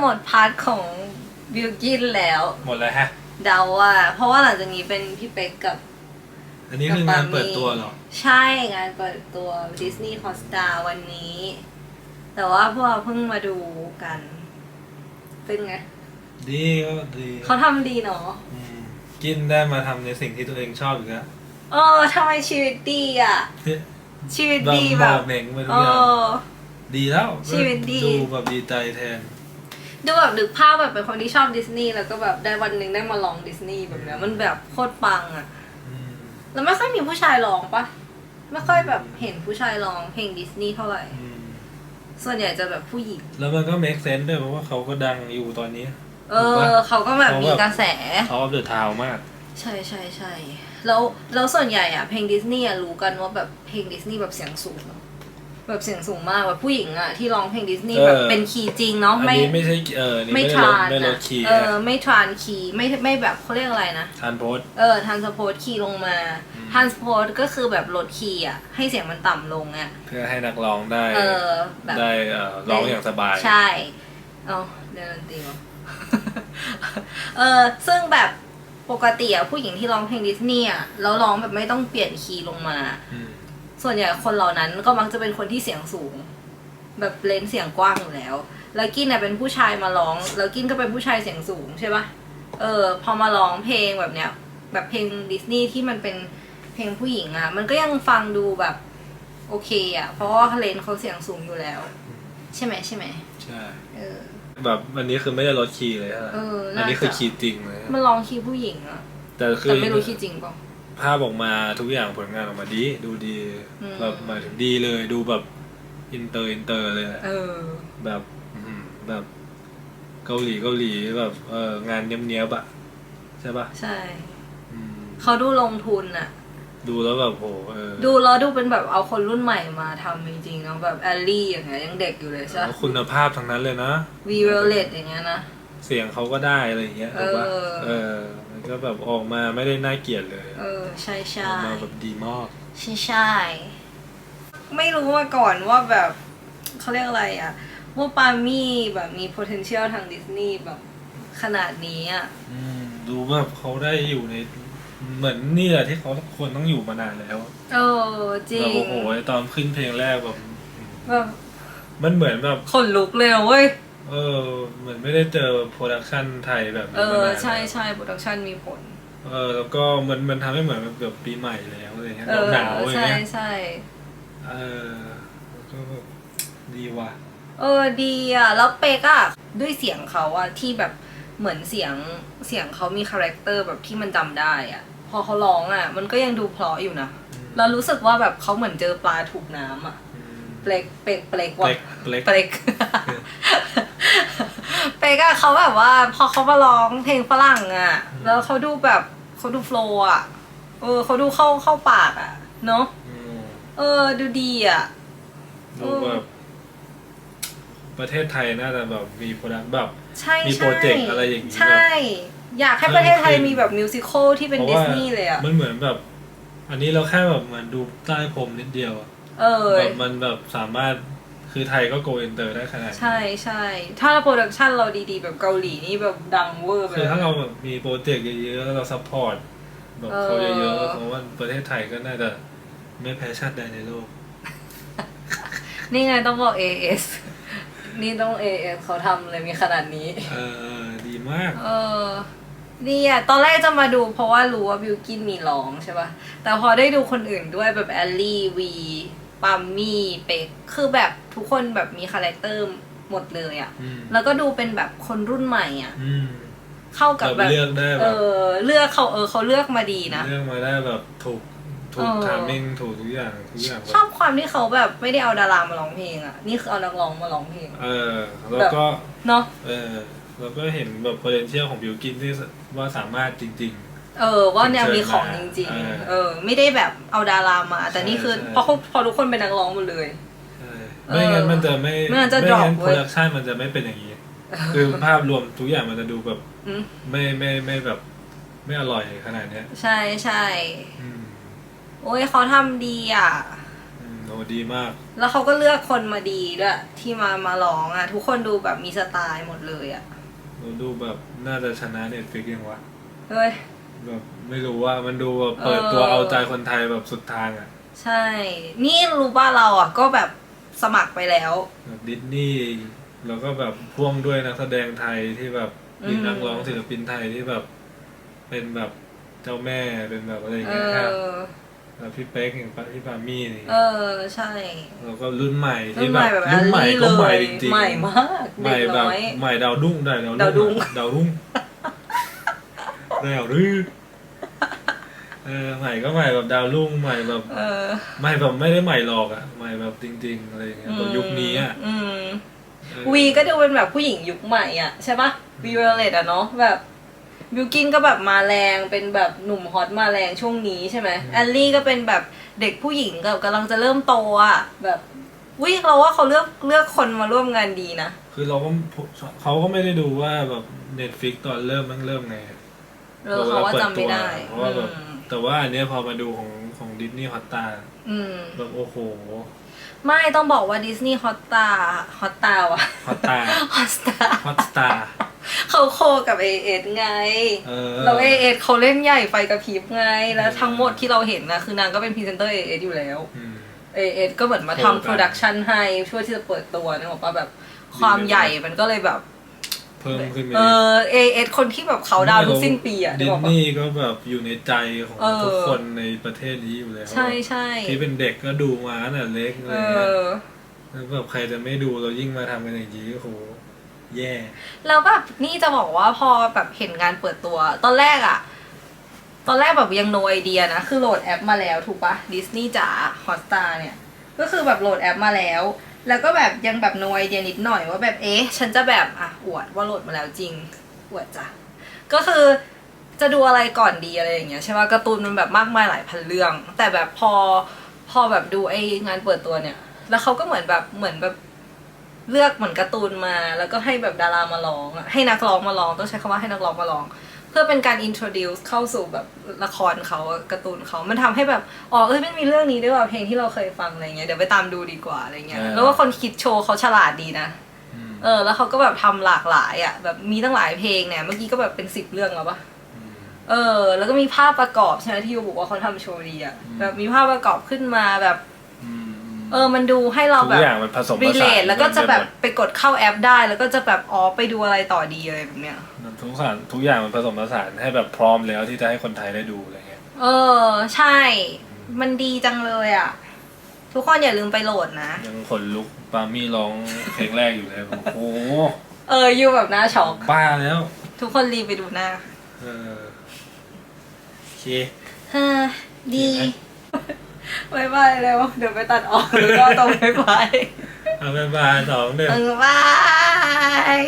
หมดพาร์ทของบิวกินแล้ว หมดเลยฮะ เดาว่า เพราะว่าหลังจากนี้เป็นพี่เป๊กกับ อันนี้คืองานเปิดตัวเหรอ ใช่งานเปิดตัวดิสนีย์ o t สตาวันนี้ แต่ว่าพวกเราเพิ่งมาดูกัน เป็นไง ดีก็ดี เขาทำดีเนาะอืมกินได้มาทำในสิ่งที่ตัวเองชอบอีกแล้วเออทำไมชีวิตดีอะ ชีวิตดีแบบเหม่งไปทุเอกอย่างอดีแล้วชีวิตดี ดูแบบดีใจแทน ดูแบบดึกภาพแบบเป็นคนที่ชอบดิสนีย์แล้วก็แบบได้วันหนึ่งได้มาลองดิสนีย์แบบเนี้ยมันแบบโคตรปังอะอืมแล้วไม่ค่อยมีผู้ชายร้องปะไม่ค่อยแบบเห็นผู้ชายร้องเพลงดิสนีย์เท่าไหร่อืมส่วนใหญ่จะแบบผู้หญิง แล้วมันก็ make sense ด้วยเพราะว่าเขาก็ดังอยู่ตอนนี้ เออ เขาก็แบบมีกระแสเขาอัพเดอะทาวมาก ใช่ใช่ใช่แล้วแล้วส่วนใหญ่อะเพลงดิสนีย์อะรู้กันว่าแบบเพลงดิสนีย์แบบเสียงสูงอะ แบบเสียงสูงมากแบบผู้หญิงอะที่ร้องเพลงดิสนีย์แบบเออเป็นคีย์จริงเนาะอันไม่นี้ไม่ใช่เออนี่ไม่ไม่ทได้ลดรานไม่ลอะดคีย์เออไม่ทรานคีย์ไม่ไม่แบบเขาเรียกอะไรนะทานโพสต์เออทันสโพสคีย์ลงมาอืมทันสโพสก็คือแบบลดคีย์อะให้เสียงมันต่ำลงอะเพื่อให้นักร้องได้เออแบบได้เอ่อร้องอย่างสบายใช่เอาเล่นดนตรีวะเออซึ่งแบบปกติอะผู้หญิงที่ร้องเพลงดิสนีย์อะแล้วร้องแบบไม่ต้องเปลี่ยนคีย์ลงมาอืม ส่วนใหญ่คนเหล่านั้นก็มักจะเป็นคนที่เสียงสูง แบบเลนส์เสียงกว้างอยู่แล้ว แล้วกินน่ะเป็นผู้ชายมาร้อง แล้วกินก็เป็นผู้ชายเสียงสูงใช่ปะเออ พอมาร้องเพลงแบบเนี้ย แบบเพลงดิสนีย์ที่มันเป็นเพลงผู้หญิงอะมันก็ยังฟังดูแบบโอเคอะเพราะว่าเลนส์เขาเสียงสูงอยู่แล้ว ใช่ไหมใช่ไหมใช่เออแบบอันนี้คือไม่ได้ลดคีย์เลยฮะเอออันนี้น่าจะคือคีย์จริงเลยฮะมันร้องคีย์ผู้หญิงอะแต่คืแต่อไม่รู้คีย์จริงเปล่า ภาพออกมาทุกอย่างผลงานออกมาดี ดูดีอืม แบบหมายถึงดีเลยดูแบบอินเตอร์อินเตอร์เลยอะเออ แบบอื้อหือแบบเกาหลีเกาหลีแบบเอองานเนี้ยบๆอะใช่ปะใช่ อืมเขาดูลงทุนอะดูแล้วแบบโหเออดูแล้วดูเป็นแบบเอาคนรุ่นใหม่มาทำจริงๆเนาะแบบแอลลี่อย่างเงี้ยยังเด็กอยู่เลยใช่แล้วคุณภาพทั้งนั้นเลยนะ วีเวลเลตอย่างเงี้ยนะ เสียงเขาก็ได้อะไรอย่างเงี้ยถูกปะเออ เออ มันก็แบบออกมาไม่ได้น่าเกลียดเลยเออใช่อใช่อกมาแบบดีมากใช่ใช่ไม่รู้มาก่อนว่าแบบเขาเรียกอะไรอะว่าปามี่แบบมี potential ทางดิสนีย์แบบขนาดนี้อะอืมดูแบบเขาได้อยู่ใน เหมือนนี่แหละที่เขาควรต้องอยู่มานานแล้วเออจริแบบงโอ้โหตอนขึ้นเพลงแรกแบบแบบมันเหมือนแบบขนลุกเลยอะเว้ย เออเหมือนไม่ได้เจอโปรดักชันไทยแบบเอนี้มาอนานใช่แล้วใช่โปรดักชันมีผล เออ แล้วก็มันมันทำให้เหมือนแบบปีใหม่แล้วอะไรเงี้ยเออหนาวๆอย่างใช่เงี้ยใช่เออก็แบบดีว่ะ เออดีอะ แล้วเป๊กอะด้วยเสียงเขาอะที่แบบเหมือนเสียงเสียงเขามีคาแรคเตอร์แบบที่มันจำได้อะพอเขาร้องอะมันก็ยังดูเพราะอยู่นะอืม เรารู้สึกว่าแบบเขาเหมือนเจอปลาถูกน้ำอะอืม เปลกเปลกเปลกเปว่ะล็กเปล็กเปลก เป๊กอะเขาแบบว่า พอเขามาร้องเพลงฝรั่งอะแล้วเขาดูแบบเขาดูโฟล์อะเออเขาดูเข้าเข้าปากอะเนาะอืมเออ ดูดีอะดูแบบประเทศไทยน่าจะแบบมีโปรดักแบบ ใช่มีใช่โปรเจกต์อะไรอย่างนี้ใช่ อยากให้ประเทศไทยเพิ่มขึ้นมีแบบมิวสิควลที่เป็นเพราะดิว่าสนีย์เลยอะมันเหมือนแบบ อันนี้เราแค่แบบเหมือนดูใต้พรมนิดเดียวอะเออ แบบมันแบบสามารถ คือไทยก็โกอินเตอร์ได้ขนาดนี้ใช่ใช่ถ้าโปรดักชันเราดีๆ แบบเกาหลีนี่แบบดังเวอร์ไปคือเลยถ้าเราแบบมีโปรเจกต์เยอะๆแล้วเราซัพพอร์ตแบบเขาเออเยอะๆเพราะว่าประเทศไทยก็น่าจะไม่แพ้ชาติใดในโลก นี่ไงต้องบอก AS นี่ต้อง AS เขาทำเลยมีขนาดนี้ เออดีมาก เออดีอะตอนแรกจะมาดูเพราะว่ารู้ว่าบิวกินมีร้องใช่ปะแต่พอได้ดูคนอื่นด้วยแบบแอลลี่วี ปัมมี่เป็กคือแบบทุกคนแบบมีคาแรคเตอร์หมดเลยอะ อืมแล้วก็ดูเป็นแบบคนรุ่นใหม่อะ อืมเข้ากับแบบแบบ เลือกได้เอแบบอ เลือกเขาเออเขาเลือกมาดีนะ เลือกมาได้แบบถูกถูกเออ ทามมิ่งถูกทุกอย่างทุกอย่างแบชอบบความที่เขาแบบไม่ได้เอาดารามาร้องเพลงอะ นี่คือเอานักร้องมาร้องเพลง เออแล้วก็ เนาะ เออแล้วก็เห็นแบบ potential ของบิวกินที่ว่าสามารถจริง เออว่าเนี่ยมีของจริงเออๆเออ ไม่ได้แบบเอาดารามา แต่นี่คือใช่ใช่เพราะเขาพอทุกคนเป็นนักร้องหมดเลยๆใช่ไม่งั้นมันจะไม่ไม่งั้นจะไม่ drop งั้นเว้ย production มันจะไม่เป็นอย่างนี้ คือภาพรวมทุกอย่างมันจะดูแบบอืมไม่ไม่ไม่แบบไม่อร่อยขนาดเนี้ย ใช่ใช่อืมโอ้ยเขาทำดีอะอืมโหดีมาก แล้วเขาก็เลือกคนมาดีด้วยที่มามาร้องอะ ทุกคนดูแบบมีสไตล์หมดเลยอะเราดูแบบน่าจะชนะเน็ตฟิกยังวะเฮ้ย แบบไม่รู้ว่ามันดูแบบเปิดตัวเออเอาใจคนไทยแบบสุดทางอะ ใช่ นี่รู้ป่ะเราอะ ก็แบบสมัครไปแล้วแบบดิสนีย์แล้วก็แบบพ่วงด้วยนักแสดงไทยที่แบบอืมมีนักร้องศิลปินไทยที่แบบ เป็นแบบเจ้าแม่เป็นแบบอะไรอย่างเอเงี้ยครับอแบบพี่เป๊กอย่างพี่ปามี่นี่เออใช่แล้วก็รุ่นใหม่รุ่ที่นแบใหม่บแบบรุ่นใหม่อัก็นใหม่เลยจริงๆใหม่มากใหม่เด็กแบบน้อยใหม่ดาวรุ่งได้ดาวดาวรุ่งดาวรุ่ง ดาวรุ่งเออใหม่ก็ใหม่แบบดาวรุ่งใหม่แบบเออใหม่แบบไม่ได้ใหม่หรอกอะใหม่แบบจริงๆอะไรอย่างเงี้ยแบบยุคนี้อะอืมเออวีก็ดูเป็นแบบผู้หญิงยุคใหม่อะใช่ปะวีเวลเลตอะเนาะแบบบิวกินก็แบบมาแรงเป็นแบบหนุ่มฮอตมาแรงช่วงนี้ใช่ไหมแอลลี่ก็เป็นแบบเด็กผู้หญิงกับกำลังจะเริ่มโตอะแบบวิเราว่าเขาเลือกเลือกคนมาร่วมงานดีนะ คือเราก็เขาก็ไม่ได้ดูว่าแบบเน็ตฟิกตอนเริ่มมันเริ่มไง เออเขาว่าจำไม่ได้เพราะว่าแบบอืม แต่ว่าอันเนี้ยพอมาดูของของดิสนีย์ฮอตตาอืม แบบโอ้โหไม่ต้องบอกว่าดิสนีย์ฮอตตาฮอตตาวะฮอตตาฮอตตาฮอตสตาเขาโคกับเอเอไง เออ เราเอเอเขาเล่นใหญ่ไฟกระพริบไง แล้วทั้งหมดที่เราเห็นนะคือนางก็เป็นพรีเซนเตอร์เอเออยู่แล้วอืม เอเอก็เหมือนมาโคกัน ทำโปรดักชันให้ช่วยที่จะเปิดตัวนึกออกปะแบบความใหญ่มันก็เลยแบบ เพิ่มขึ้นไปเออเอเอคนที่แบบเขาดาวน์ทุกสิ้นปีอะนึดิกสออกปะนีย์ก็แบบอยู่ในใจของเออทุกคนในประเทศนี้อยู่แล้ว ใช่ใช่ที่เป็นเด็กก็ดูมาตั้งแต่เล็กอะไรเอเงี้ยอแล้วแบบใครจะไม่ดูเรายิ่งมาทำกันอย่างนี้โอ้โหแย่แล้วแบบนี่จะบอกว่าพอแบบเห็นงานเปิดตัว ตอนแรกอะตอนแรกแบบยัง no idea นะ คือโหลดแอปมาแล้วถูกปะดิสนีย์จ๋าฮอตสตาเนี่ย ก็คือแบบโหลดแอปมาแล้ว แล้วก็แบบยังแบบ no idea นิดหน่อยว่าแบบเอ๊ะ ฉันจะแบบอะอวดว่าโหลดมาแล้วจริงอวดจ้ะก็คือจะดูอะไรก่อนดีอะไรอย่างเงี้ยใช่ปะการ์ตูนมันแบบมากมายหลายพันเรื่อง แต่แบบพอพอแบบดูไองานเปิดตัวเนี่ย แล้วเขาก็เหมือนแบบเหมือนแบบเลือกเหมือนการ์ตูนมา แล้วก็ให้แบบดารามาร้องอะให้นักร้องมาร้องต้องใช้คำว่าให้นักร้องมาร้อง เพื่อเป็นการ introduce เข้าสู่แบบละครเขาการ์ตูนเขา มันทำให้แบบ อ๋อ เอ้ย มันมีเรื่องนี้ด้วยว่ะเพลงที่เราเคยฟังอะไรเงี้ย เดี๋ยวไปตามดูดีกว่าอะไรเงี้ยอ่าแล้วว่าคนคิดโชว์เขาฉลาดดีนะอืมเออ แล้วเขาก็แบบทำหลากหลายอะ แบบมีตั้งหลายเพลงเนี่ย เมื่อกี้ก็แบบเป็นสิบเรื่องแล้วปะมเออ แล้วก็มีภาพประกอบใช่ไหมที่ยูบอกว่าเขาทำโชว์ดีอะอืมแบบมีภาพประกอบขึ้นมาแบบอืม เออมันดูให้เราทุแบกบอย่างมันผสมผรีเลสานทแล้วก็จะแบบกันไปหมดไปกดเข้าแอปได้ แล้วก็จะแบบอ๋อไปดูอะไรต่อดีอะไรแบบเนี้ยทุกอย่างทุกอย่างมันผสมผสานให้แบบพร้อมแล้วที่จะให้คนไทยได้ดูอะไรเงี้ยเออ ใช่ มันดีจังเลยอะ ทุกคนอย่าลืมไปโหลดนะ ยังขนลุกปามี่ร้องเพลงแรกอยู่เลยโอ้โหเออยูแบบหน้าช็อก บ้าแล้วทุกคนรีบไปดูหน้าเออโอเคเฮ้อดีเห็นไห บายบายเร็วเดี๋ยวไปตัดออกแล้วก็ต้องบายบายเอาบ๊ายบายสองหนึ่งเออบาย